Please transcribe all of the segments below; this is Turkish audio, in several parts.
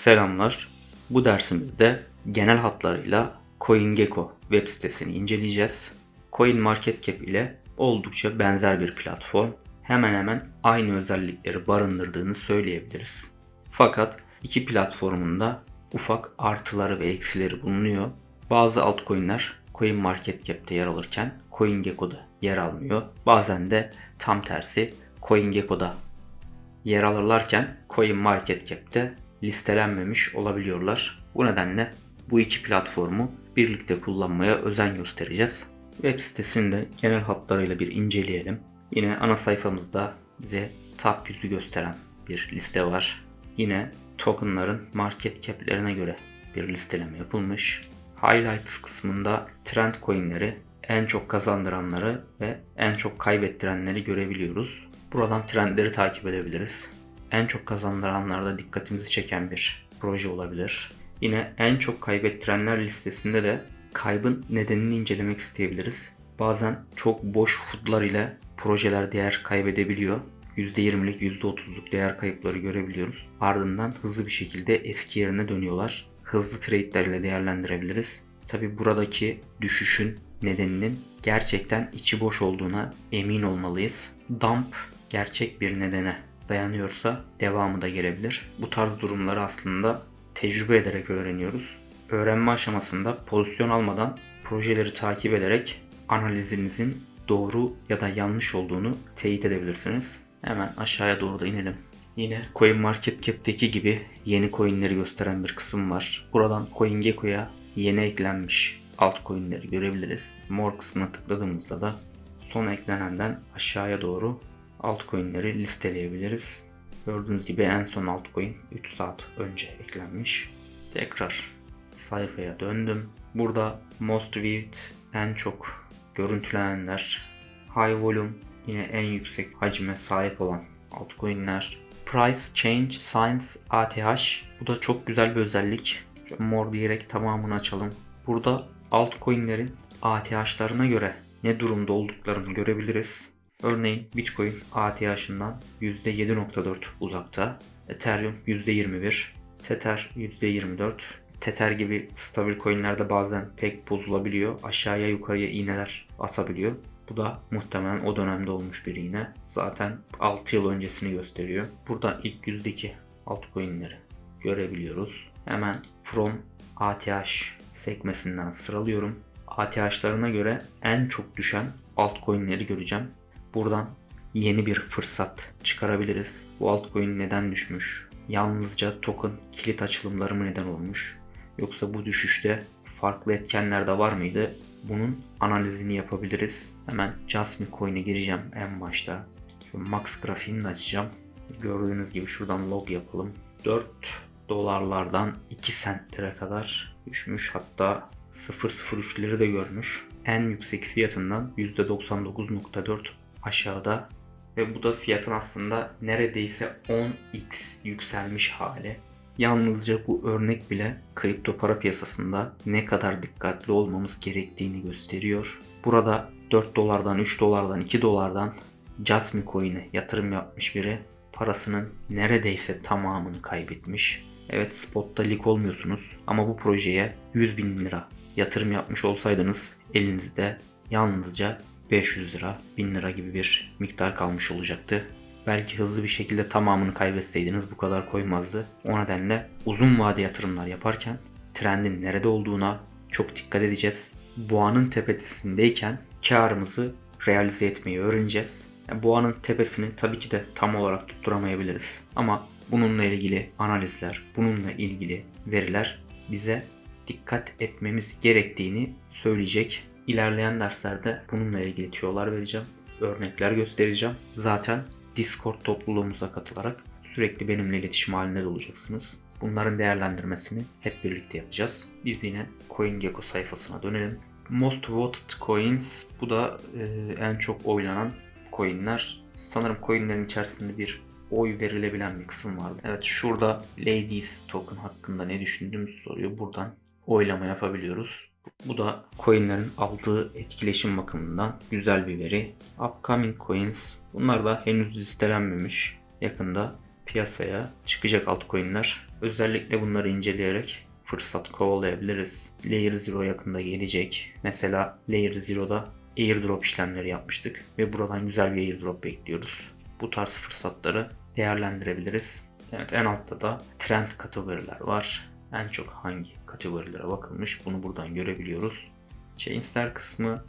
Selamlar. Bu dersimizde genel hatlarıyla CoinGecko web sitesini inceleyeceğiz. CoinMarketCap ile oldukça benzer bir platform. Hemen hemen aynı özellikleri barındırdığını söyleyebiliriz. Fakat iki platformun da ufak artıları ve eksileri bulunuyor. Bazı altcoin'ler CoinMarketCap'te yer alırken CoinGecko'da yer almıyor. Bazen de tam tersi CoinGecko'da yer alırlarken CoinMarketCap'te listelenmemiş olabiliyorlar. Bu nedenle bu iki platformu birlikte kullanmaya özen göstereceğiz. Web sitesini de genel hatlarıyla bir inceleyelim. Yine ana sayfamızda bize top yüzü gösteren bir liste var. Yine tokenların market cap'lerine göre bir listeleme yapılmış. Highlights kısmında trend coinleri, en çok kazandıranları ve en çok kaybettirenleri görebiliyoruz. Buradan trendleri takip edebiliriz. En çok kazandıranlarda dikkatimizi çeken bir proje olabilir. Yine en çok kaybettirenler listesinde de kaybın nedenini incelemek isteyebiliriz. Bazen çok boş foodlar ile projeler değer kaybedebiliyor. %20'lik %30'luk değer kayıpları görebiliyoruz. Ardından hızlı bir şekilde eski yerine dönüyorlar. Hızlı trade'ler ile değerlendirebiliriz. Tabi buradaki düşüşün nedeninin gerçekten içi boş olduğuna emin olmalıyız. Dump gerçek bir nedene dayanıyorsa devamı da gelebilir. Bu tarz durumları aslında tecrübe ederek öğreniyoruz. Öğrenme aşamasında pozisyon almadan projeleri takip ederek analizinizin doğru ya da yanlış olduğunu teyit edebilirsiniz. Hemen aşağıya doğru da inelim. Yine CoinMarketCap'teki gibi yeni coinleri gösteren bir kısım var. Buradan CoinGecko'ya yeni eklenmiş altcoin'leri görebiliriz. More kısmına tıkladığımızda da son eklenenden aşağıya doğru altcoin'leri listeleyebiliriz. Gördüğünüz gibi en son altcoin 3 saat önce eklenmiş. Tekrar sayfaya döndüm. Burada most viewed en çok görüntülenenler, high volume yine en yüksek hacme sahip olan altcoin'ler, price change signs ATH bu da çok güzel bir özellik. Şöyle mor diyerek tamamını açalım. Burada altcoin'lerin ATH'larına göre ne durumda olduklarını görebiliriz. Örneğin Bitcoin ATH'ından %7.4 uzakta, Ethereum %21, Tether %24. Tether gibi stabil coinlerde bazen pek bozulabiliyor. Aşağıya yukarıya iğneler atabiliyor. Bu da muhtemelen o dönemde olmuş bir iğne. Zaten 6 yıl öncesini gösteriyor. Burada ilk yüzdeki altcoin'leri görebiliyoruz. Hemen from ATH sekmesinden sıralıyorum. ATH'larına göre en çok düşen altcoin'leri göreceğim. Buradan yeni bir fırsat çıkarabiliriz. Bu altcoin neden düşmüş? Yalnızca token kilit açılımları mı neden olmuş? Yoksa bu düşüşte farklı etkenler de var mıydı? Bunun analizini yapabiliriz. Hemen Jasmine Coin'e gireceğim en başta. Max grafiğini açacağım. Gördüğünüz gibi şuradan log yapalım. 4 dolarlardan 2 sentlere kadar düşmüş. Hatta 0.03'leri de görmüş. En yüksek fiyatından %99.4 aşağıda ve bu da fiyatın aslında neredeyse 10x yükselmiş hali. Yalnızca bu örnek bile kripto para piyasasında ne kadar dikkatli olmamız gerektiğini gösteriyor. Burada 4 dolardan, 3 dolardan, 2 dolardan Jasmine Coin'e yatırım yapmış biri parasının neredeyse tamamını kaybetmiş. Evet spotta lik olmuyorsunuz ama bu projeye 100 bin lira yatırım yapmış olsaydınız elinizde yalnızca 500 lira, 1000 lira gibi bir miktar kalmış olacaktı. Belki hızlı bir şekilde tamamını kaybetseydiniz bu kadar koymazdı. O nedenle uzun vade yatırımlar yaparken trendin nerede olduğuna çok dikkat edeceğiz. Boğanın tepesindeyken karımızı realize etmeyi öğreneceğiz. Yani boğanın tepesini tabii ki de tam olarak tutturamayabiliriz. Ama bununla ilgili analizler, bununla ilgili veriler bize dikkat etmemiz gerektiğini söyleyecek. İlerleyen derslerde bununla ilgili tüyolar vereceğim. Örnekler göstereceğim. Zaten Discord topluluğumuza katılarak sürekli benimle iletişim halinde de olacaksınız. Bunların değerlendirmesini hep birlikte yapacağız. Biz yine CoinGecko sayfasına dönelim. Most voted coins bu da e, en çok oylanan coinler. Sanırım coinlerin içerisinde bir oy verilebilen bir kısım vardı. Evet şurada Ladies token hakkında ne düşündüğümüzü soruyor. Buradan oylama yapabiliyoruz. Bu da coinlerin aldığı etkileşim bakımından güzel bir veri. Upcoming coins bunlar da henüz listelenmemiş. Yakında piyasaya çıkacak altcoin'ler. Özellikle bunları inceleyerek fırsat kovalayabiliriz. Layer Zero yakında gelecek. Mesela Layer Zero'da airdrop işlemleri yapmıştık ve buradan güzel bir airdrop bekliyoruz. Bu tarz fırsatları değerlendirebiliriz. Evet en altta da trend kategoriler var. En çok hangi kategorilere bakılmış bunu buradan görebiliyoruz. Chainsler kısmı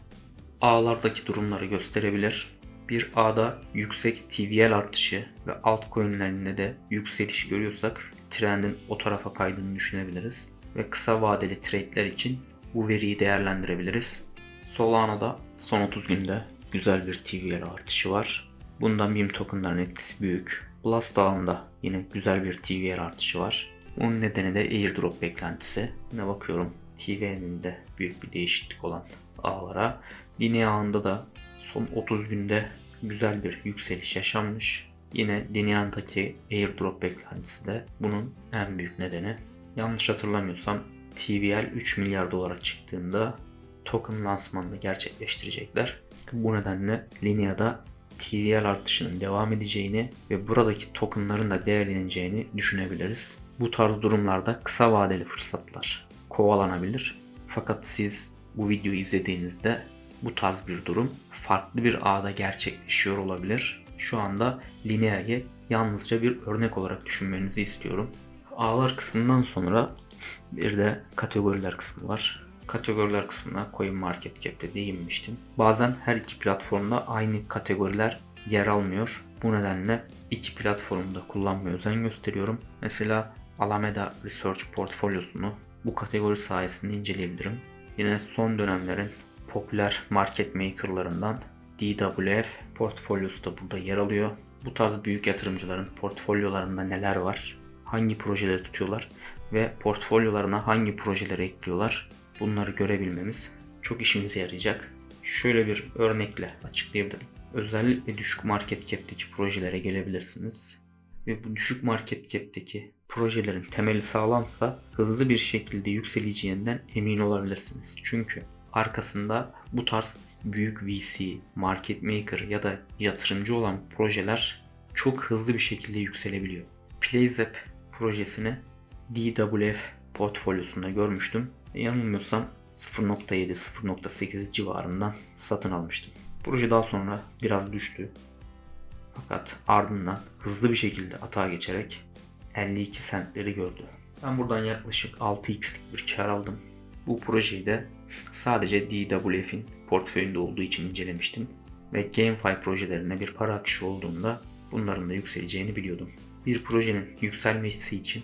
ağlardaki durumları gösterebilir. Bir ağda yüksek TVL artışı ve altcoin'lerinde de yükseliş görüyorsak trendin o tarafa kaydığını düşünebiliriz. Ve kısa vadeli trade'ler için bu veriyi değerlendirebiliriz. Solana'da son 30 günde güzel bir TVL artışı var. Bundan BIM tokenların etkisi büyük. Blast ağında yine güzel bir TVL artışı var. Bunun nedeni de airdrop beklentisi. Yine bakıyorum TVL'nin de büyük bir değişiklik olan ağlara. Linea ağında da son 30 günde güzel bir yükseliş yaşanmış. Yine Linea'daki airdrop beklentisi de bunun en büyük nedeni. Yanlış hatırlamıyorsam TVL 3 milyar dolara çıktığında token lansmanını gerçekleştirecekler. Bu nedenle Linea'da TVL artışının devam edeceğini ve buradaki tokenların da değerleneceğini düşünebiliriz. Bu tarz durumlarda kısa vadeli fırsatlar kovalanabilir. Fakat siz bu videoyu izlediğinizde bu tarz bir durum farklı bir ağda gerçekleşiyor olabilir. Şu anda Linea'yı yalnızca bir örnek olarak düşünmenizi istiyorum. Ağlar kısmından sonra bir de kategoriler kısmı var. Kategoriler kısmına CoinMarketCap'te değinmiştim. Bazen her iki platformda aynı kategoriler yer almıyor. Bu nedenle iki platformda kullanmaya özen gösteriyorum. Mesela Alameda Research portfolyosunu bu kategori sayesinde inceleyebilirim. Yine son dönemlerin popüler market makerlarından DWF portfolyosu da burada yer alıyor. Bu tarz büyük yatırımcıların portfolyolarında neler var? Hangi projeleri tutuyorlar? Ve portfolyolarına hangi projeleri ekliyorlar? Bunları görebilmemiz çok işimize yarayacak. Şöyle bir örnekle açıklayabilirim. Özellikle düşük market cap'teki projelere gelebilirsiniz. Ve bu düşük market cap'teki projelerin temeli sağlamsa hızlı bir şekilde yükseleceğinden emin olabilirsiniz. Çünkü arkasında bu tarz büyük VC, market maker ya da yatırımcı olan projeler çok hızlı bir şekilde yükselebiliyor. PlayZap projesini DWF portfolyosunda görmüştüm. Yanılmıyorsam 0.7-0.8 civarından satın almıştım. Proje daha sonra biraz düştü. Fakat ardından hızlı bir şekilde atağa geçerek 52 centleri gördü. Ben buradan yaklaşık 6x'lik bir kar aldım. Bu projeyi de sadece DWF'in portföyünde olduğu için incelemiştim. Ve GameFi projelerine bir para akışı olduğunda bunların da yükseleceğini biliyordum. Bir projenin yükselmesi için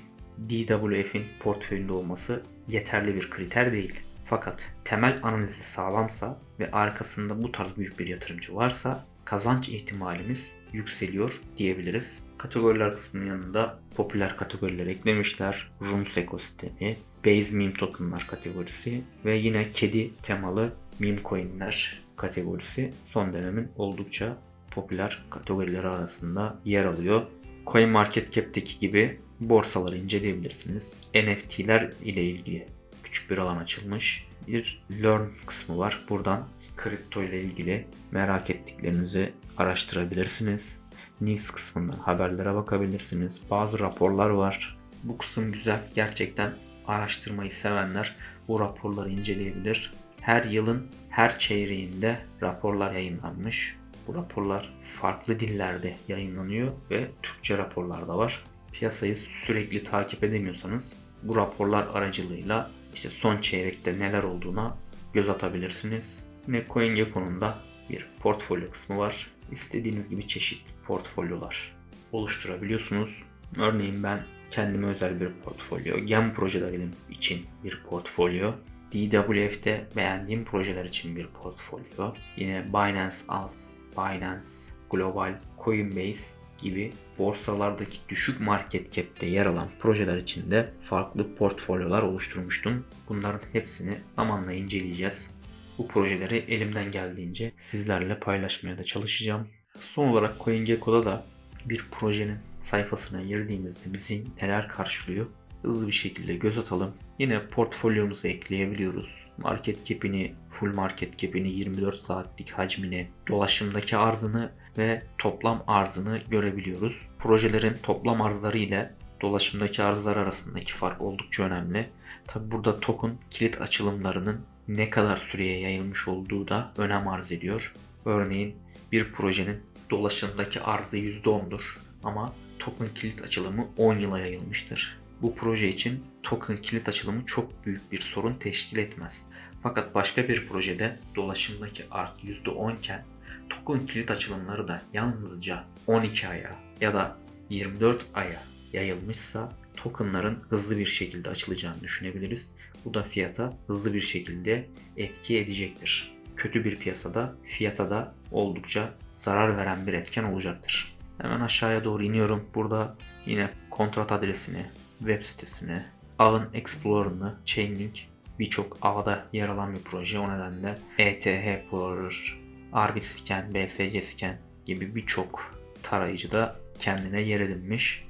DWF'in portföyünde olması yeterli bir kriter değil. Fakat temel analizi sağlamsa ve arkasında bu tarz büyük bir yatırımcı varsa kazanç ihtimalimiz yükseliyor diyebiliriz. Kategoriler kısmının yanında popüler kategoriler eklemişler. Runes ekosistemi, Base meme tokenlar kategorisi ve yine kedi temalı meme coinler kategorisi son dönemin oldukça popüler kategorileri arasında yer alıyor. CoinMarketCap'teki gibi borsaları inceleyebilirsiniz. NFT'ler ile ilgili küçük bir alan açılmış. Bir Learn kısmı var. Buradan kripto ile ilgili merak ettiklerinizi araştırabilirsiniz. News kısmından haberlere bakabilirsiniz. Bazı raporlar var. Bu kısım güzel. Gerçekten araştırmayı sevenler bu raporları inceleyebilir. Her yılın her çeyreğinde raporlar yayınlanmış. Bu raporlar farklı dillerde yayınlanıyor ve Türkçe raporlar da var. Piyasayı sürekli takip edemiyorsanız bu raporlar aracılığıyla işte son çeyrekte neler olduğuna göz atabilirsiniz. Yine CoinGecko'nun da bir portfolyo kısmı var. İstediğiniz gibi çeşitli portfolyolar oluşturabiliyorsunuz. Örneğin ben kendime özel bir portfolyo, gem projelerim için bir portfolyo, DWF'de beğendiğim projeler için bir portfolyo, yine Binance As, Binance Global, Coinbase gibi borsalardaki düşük market cap'te yer alan projeler için de farklı portfolyolar oluşturmuştum. Bunların hepsini zamanla inceleyeceğiz. Bu projeleri elimden geldiğince sizlerle paylaşmaya da çalışacağım. Son olarak CoinGecko'da da bir projenin sayfasına girdiğimizde bizi neler karşılıyor hızlı bir şekilde göz atalım. Yine portfolyomuza ekleyebiliyoruz. Market cap'ini, full market cap'ini, 24 saatlik hacmini, dolaşımdaki arzını ve toplam arzını görebiliyoruz. Projelerin toplam arzları ile dolaşımdaki arzlar arasındaki fark oldukça önemli. Tabi burada token kilit açılımlarının ne kadar süreye yayılmış olduğu da önem arz ediyor. Örneğin bir projenin dolaşımdaki arzı %10'dur ama token kilit açılımı 10 yıla yayılmıştır. Bu proje için token kilit açılımı çok büyük bir sorun teşkil etmez. Fakat başka bir projede dolaşımdaki arz %10 iken token kilit açılımları da yalnızca 12 aya ya da 24 aya yayılmışsa tokenların hızlı bir şekilde açılacağını düşünebiliriz. Bu da fiyata hızlı bir şekilde etki edecektir. Kötü bir piyasada fiyata da oldukça zarar veren bir etken olacaktır. Hemen aşağıya doğru iniyorum. Burada yine kontrat adresini, web sitesini, ağın Explorer'ını, Chainlink birçok ağda yer alan bir proje. O nedenle ETH Explorer, Arbitscan, BSC gibi birçok tarayıcı da kendine yer edinmiş.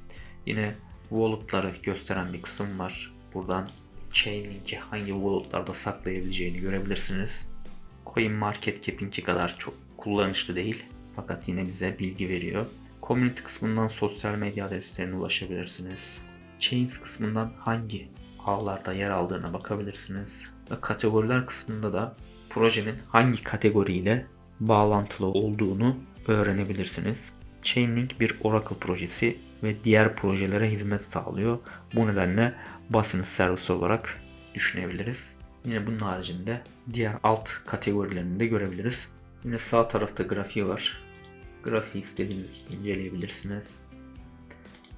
Yine wallet'ları gösteren bir kısım var. Buradan Chainlink'i hangi wallet'larda saklayabileceğini görebilirsiniz. CoinMarketCap'inki kadar çok kullanışlı değil. Fakat yine bize bilgi veriyor. Community kısmından sosyal medya adreslerine ulaşabilirsiniz. Chains kısmından hangi ağlarda yer aldığına bakabilirsiniz. Ve kategoriler kısmında da projenin hangi kategoriyle bağlantılı olduğunu öğrenebilirsiniz. Chainlink bir Oracle projesi ve diğer projelere hizmet sağlıyor. Bu nedenle basın servisi olarak düşünebiliriz. Yine bunun haricinde diğer alt kategorilerini de görebiliriz. Yine sağ tarafta grafiği var. Grafiği istediğiniz gibi inceleyebilirsiniz.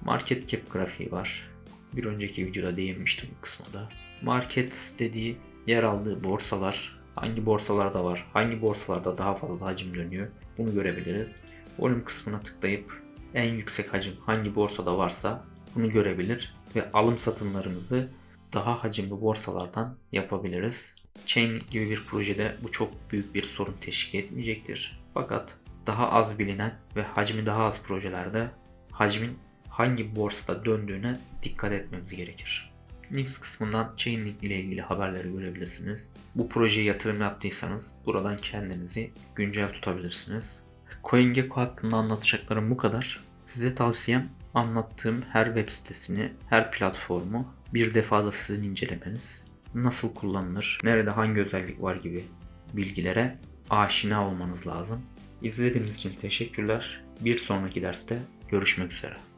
Market cap grafiği var. Bir önceki videoda değinmiştim bu kısma da. Market dediği yer aldığı borsalar hangi borsalarda var, hangi borsalarda daha fazla hacim dönüyor bunu görebiliriz. Volüm kısmına tıklayıp en yüksek hacim hangi borsada varsa bunu görebilir ve alım satımlarımızı daha hacimli borsalardan yapabiliriz. Chain gibi bir projede bu çok büyük bir sorun teşkil etmeyecektir. Fakat daha az bilinen ve hacmi daha az projelerde hacmin hangi borsada döndüğüne dikkat etmemiz gerekir. News kısmından Chainlink ile ilgili haberleri görebilirsiniz. Bu projeye yatırım yaptıysanız buradan kendinizi güncel tutabilirsiniz. CoinGecko hakkında anlatacaklarım bu kadar. Size tavsiyem anlattığım her web sitesini, her platformu bir defada sizin incelemeniz. Nasıl kullanılır, nerede hangi özellik var gibi bilgilere aşina olmanız lazım. İzlediğiniz için teşekkürler. Bir sonraki derste görüşmek üzere.